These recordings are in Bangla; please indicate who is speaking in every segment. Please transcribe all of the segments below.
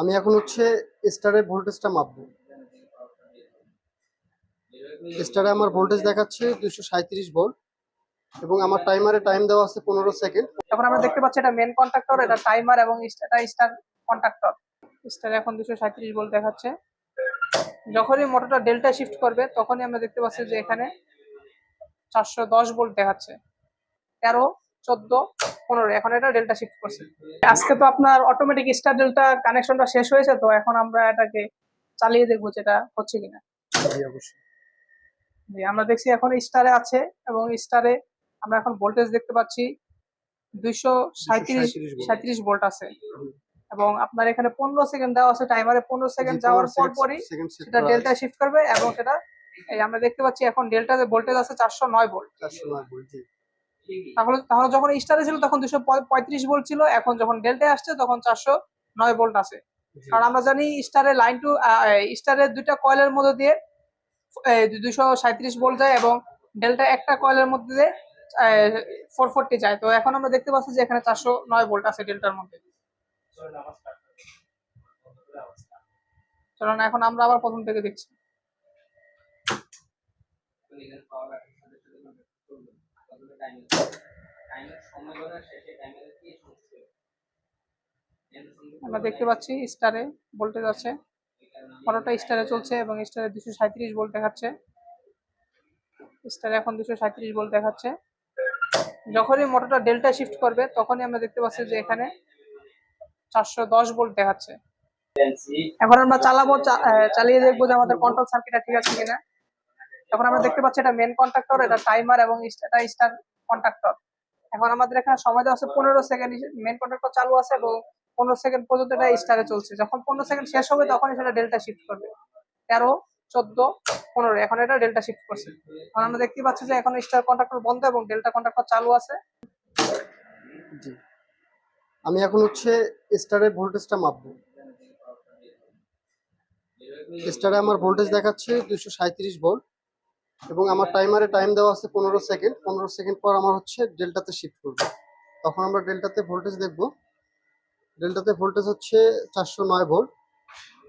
Speaker 1: আমি এখন হচ্ছে স্টারের ভোল্টেজটা মাপবো। স্টারে আমার ভোল্টেজ দেখাচ্ছে দুশো সাঁত্রিশ ভোল্ট এবং আমার টাইমারে টাইম দেওয়া আছে পনেরো সেকেন্ড
Speaker 2: এখন আমরা দেখতে পাচ্ছি এটা মেন কন্ট্রাক্টর এটা টাইমার এবং এটা স্টার কন্ট্রাক্টর স্টার এখন দুশো সাঁত্রিশ ভোল্ট দেখাচ্ছে। যখনই মোটরটা ডেল্টা শিফট করবে তখনই আমরা দেখতে পাচ্ছি যে এখানে চারশো দশ ভোল্ট দেখাচ্ছে। তেরো চোদ্দ পনেরো এখন এটা ডেল্টা শিফট করছে। আজকে তো আপনার অটোমেটিক স্টার ডেল্টা কানেকশনটা শেষ হয়েছে তো এখন আমরা এটাকে চালিয়ে দেখব যেটা হচ্ছে কিনা।
Speaker 1: জি অবশ্যই।
Speaker 2: আমরা দেখছি এখন স্টারে আছে এবং স্টারে আমরা এখন ভোল্টেজ দেখতে পাচ্ছি দুইশো সাঁত্রিশ
Speaker 1: 237
Speaker 2: সাঁত্রিশ ভোল্ট আছে। এবং আপনার এখানে পনেরো সেকেন্ড দেওয়া আছে টাইমারে পনেরো সেকেন্ড যাওয়ার পর পরই সেটা ডেল্টা শিফট করবে এবং সেটা এই আমরা দেখতে পাচ্ছি এখন ডেল্টাতে ভোল্টেজ আছে চারশো নয় ভোল্ট
Speaker 1: চারশো নয় ভোল্ট
Speaker 2: তাহলে তাহলে যখন স্টারে ছিল তখন দুশো পঁয়ত্রিশ ভোল্ট ছিল এখন যখন ডেল্টায় আসছে তখন চারশো নয় ভোল্ট আছে। কারণ আমরা জানি স্টারে লাইন টু স্টারের দুইটা কয়েলের মধ্যে দিয়ে দুশো সাঁত্রিশ ভোল্ট যায় এবং ডেল্টা একটা কয়েলের মধ্যে দিয়ে ফোর ফোরটি যায়। তো এখন আমরা দেখতে পাচ্ছি যে এখানে চারশো নয় ভোল্ট আছে ডেল্টার মধ্যে। চলুন এখন আমরা আবার প্রথম থেকে দেখছি। আমরা দেখতে পাচ্ছি স্টারে ভোল্টেজ আছে। পনেরোটা স্টারে চলছে এবং স্টারে দুশো সাঁত্রিশ ভোল্ট দেখাচ্ছে। স্টারে এখন দুশো সাঁত্রিশ ভোল্ট দেখাচ্ছে। যখনই মোটরটা ডেল্টা শিফট করবে তখনই আমরা দেখতে পাচ্ছি যে এখানে চারশো দশ ভোল্ট দেখাচ্ছে। এখন আমরা চালাবো চালিয়ে দেখব যে আমাদের কন্ট্রোল সার্কিটটা ঠিক আছে কিনা। এখন আমরা দেখতে পাচ্ছি এটা মেন কন্ট্রাক্টর এটা টাইমার এবং এটা স্টার কন্ট্রাক্টর এখন আমাদের এখানে সময় দেওয়া আছে পনেরো সেকেন্ড মেন কন্ট্রাক্টর চালু আছে এবং পনেরো সেকেন্ড পর্যন্ত এটা স্টারে চলছে। যখন পনেরো সেকেন্ড শেষ হবে তখনই সেটা ডেল্টা শিফট করবে। তেরো, চোদ্দ, পনেরো, এখন এটা ডেল্টা শিফট করছে। এখন আমরা দেখতে পাচ্ছি যে এখন স্টার কন্ট্রাক্টর বন্ধ এবং ডেল্টা কন্ট্রাক্টর চালু আছে।
Speaker 1: জি। আমি এখন হচ্ছে স্টারের ভোল্টেজটা মাপবো। স্টারে আমার ভোল্টেজ দেখাচ্ছে দুশো সাঁত্রিশ ভোল্ট এবং আমার টাইমারে টাইম দেওয়া আছে পনেরো সেকেন্ড পনেরো সেকেন্ড পর আমার হচ্ছে ডেল্টাতে শিফট করবে। তখন আমরা ডেল্টাতে ভোল্টেজ দেখব। ডেল্টাতে ভোল্টেজ হচ্ছে চারশো নয় ভোল্ট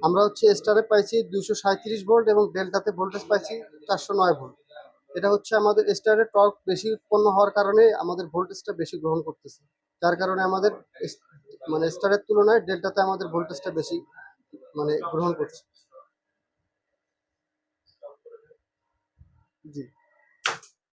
Speaker 1: আমরা হচ্ছে স্টারে পাইছি দুশো সাঁত্রিশ ভোল্ট এবং ডেল্টাতে ভোল্টেজ পাইছি চারশো নয় ভোল্ট এটা হচ্ছে আমাদের স্টারের টর্ক বেশি উৎপন্ন হওয়ার কারণে আমাদের ভোল্টেজটা বেশি গ্রহণ করতেছে। যার কারণে আমাদের মানে স্টারের তুলনায় ডেল্টাতে আমাদের ভোল্টেজটা বেশি মানে গ্রহণ করছে। জি